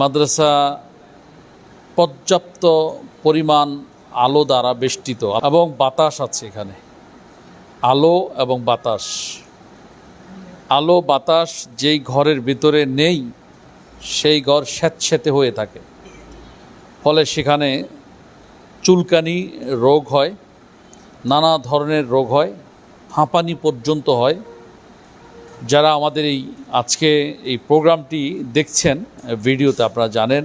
মাদ্রাসা পর্যাপ্ত পরিমাণ আলো দ্বারা বেষ্টিত এবং বাতাস আছে এখানে। আলো এবং বাতাস। আলো, বাতাস যেই ঘরের ভিতরে নেই, সেই ঘর স্যাঁতস্যাঁতে হয়ে থাকে। ফলে সেখানে চুলকানি রোগ হয়, নানা ধরনের রোগ হয়, হাঁপানি পর্যন্ত হয়। যারা আমাদের এই আজকে এই প্রোগ্রামটি দেখছেন, ভিডিওতে আপনারা জানেন,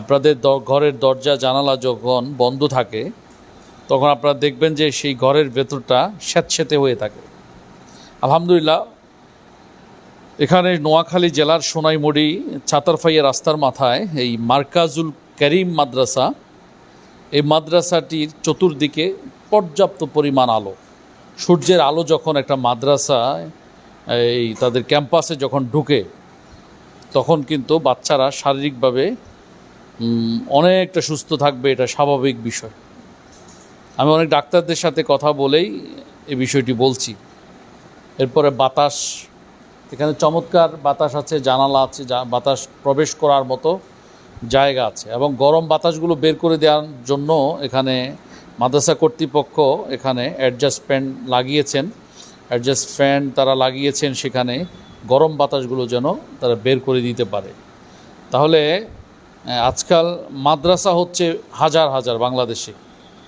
আপনাদের ঘরের দরজা, জানালা যখন বন্ধ থাকে, তখন আপনারা দেখবেন যে সেই ঘরের ভেতরটা স্যাঁতস্যাঁতে হয়ে থাকে। আলহামদুলিল্লাহ, এখানে নোয়াখালী জেলার সোনাইমুড়ি চাতারফাইয়া রাস্তার মাথায় এই মার্কাজুল করিম মাদ্রাসা, এই মাদ্রাসাটির চতুর্দিকে পর্যাপ্ত পরিমাণ আলো। সূর্যের আলো যখন একটা মাদ্রাসায় এই তাদের ক্যাম্পাসে যখন ঢুকে, তখন কিন্তু বাচ্চারা শারীরিকভাবে অনেকটা সুস্থ থাকবে, এটা স্বাভাবিক বিষয়। আমি অনেক ডাক্তারদের সাথে কথা বলেই এই বিষয়টি বলছি। এরপরে বাতাস, এখানে চমৎকার বাতাস আছে, জানালা আছে বাতাস প্রবেশ করার মতো জায়গা আছে। এবং গরম বাতাসগুলো বের করে দেওয়ার জন্য এখানে মাদ্রাসা কর্তৃপক্ষ এখানে অ্যাডজাস্টমেন্ট লাগিয়েছেন। অ্যাডজাস্ট ফ্যান তারা লাগিয়েছেন সেখানে, গরম বাতাসগুলো যেন তারা বের করে দিতে পারে। তাহলে আজকাল মাদ্রাসা হচ্ছে হাজার হাজার বাংলাদেশে,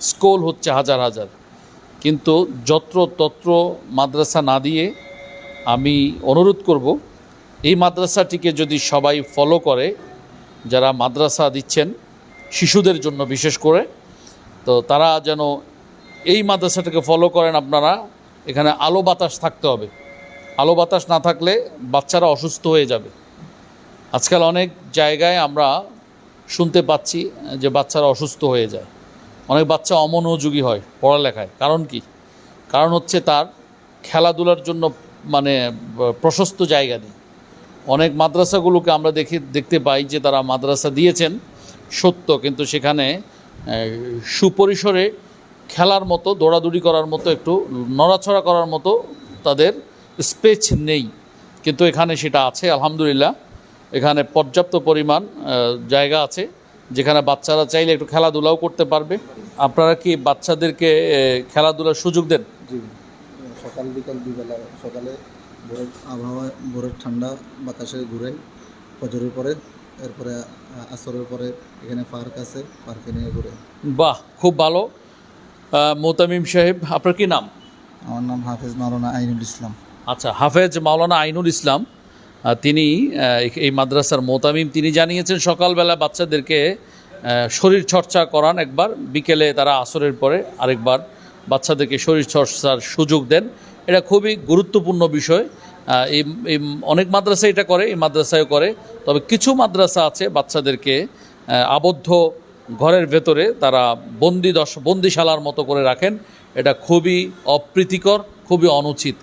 স্কুল হচ্ছে হাজার হাজার। কিন্তু যত্র তত্র মাদ্রাসা না দিয়ে আমি অনুরোধ করব, এই মাদ্রাসাটিকে যদি সবাই ফলো করে, যারা মাদ্রাসা দিচ্ছেন শিশুদের জন্য বিশেষ করে, তো তারা যেন এই মাদ্রাসাটাকে ফলো করেন আপনারা। এখানে আলো বাতাস থাকতে হবে। আলো বাতাস না থাকলে বাচ্চারা অসুস্থ হয়ে যাবে। আজকাল অনেক জায়গায় আমরা শুনতে পাচ্ছি যে বাচ্চারা অসুস্থ হয়ে যায়। অনেক বাচ্চা অমনোযোগী হয় পড়ালেখায়। কারণ কি? কারণ হচ্ছে তার খেলাধুলার জন্য মানে প্রশস্ত জায়গা নেই। অনেক মাদ্রাসাগুলোকে আমরা দেখি, দেখতে পাই যে তারা মাদ্রাসা দিয়েছেন সত্য, কিন্তু সেখানে সুপরিসরে খেলার মতো দৌড়াদৌড়ি করার মতো একটু নড়াছড়া করার মতো তাদের স্পেস নেই। কিন্তু এখানে সেটা আছে আলহামদুলিল্লাহ। এখানে পর্যাপ্ত পরিমাণ জায়গা আছে যেখানে বাচ্চারা চাইলে একটু খেলাধুলাও করতে পারবে। আপনারা কি বাচ্চাদেরকে খেলাধুলার সুযোগ দেন? সকাল বিকাল দুবেলা সকালে ভোরের আবহাওয়া ভোরের ঠান্ডা বাতাসে ঘুরে ফজরের পরে এরপরে আসরের পরে এখানে পার্ক আছে পার্কে নিয়ে ঘুরে। বাহ খুব ভালো। মোতামিম সাহেব আপনার কি নাম? আমার নাম হাফেজ মাওলানা আইনুল ইসলাম। আচ্ছা হাফেজ মাওলানা আইনুল ইসলাম তিনি এই মাদ্রাসার মোতামিম তিনি জানিয়েছেন সকালবেলা বাচ্চাদেরকে শরীর চর্চা করান একবার বিকেলে তারা আসরের পরে আরেকবার বাচ্চাদেরকে শরীর চর্চার সুযোগ দেন। এটা খুবই গুরুত্বপূর্ণ বিষয়। এই এই অনেক মাদ্রাসা এটা করে এই মাদ্রাসায় করে। তবে কিছু মাদ্রাসা আছে বাচ্চাদেরকে আবদ্ধ ঘরের ভেতরে তারা বন্দি দশ বন্দিশালার মতো করে রাখেন। এটা খুবই অপ্রীতিকর খুবই অনুচিত।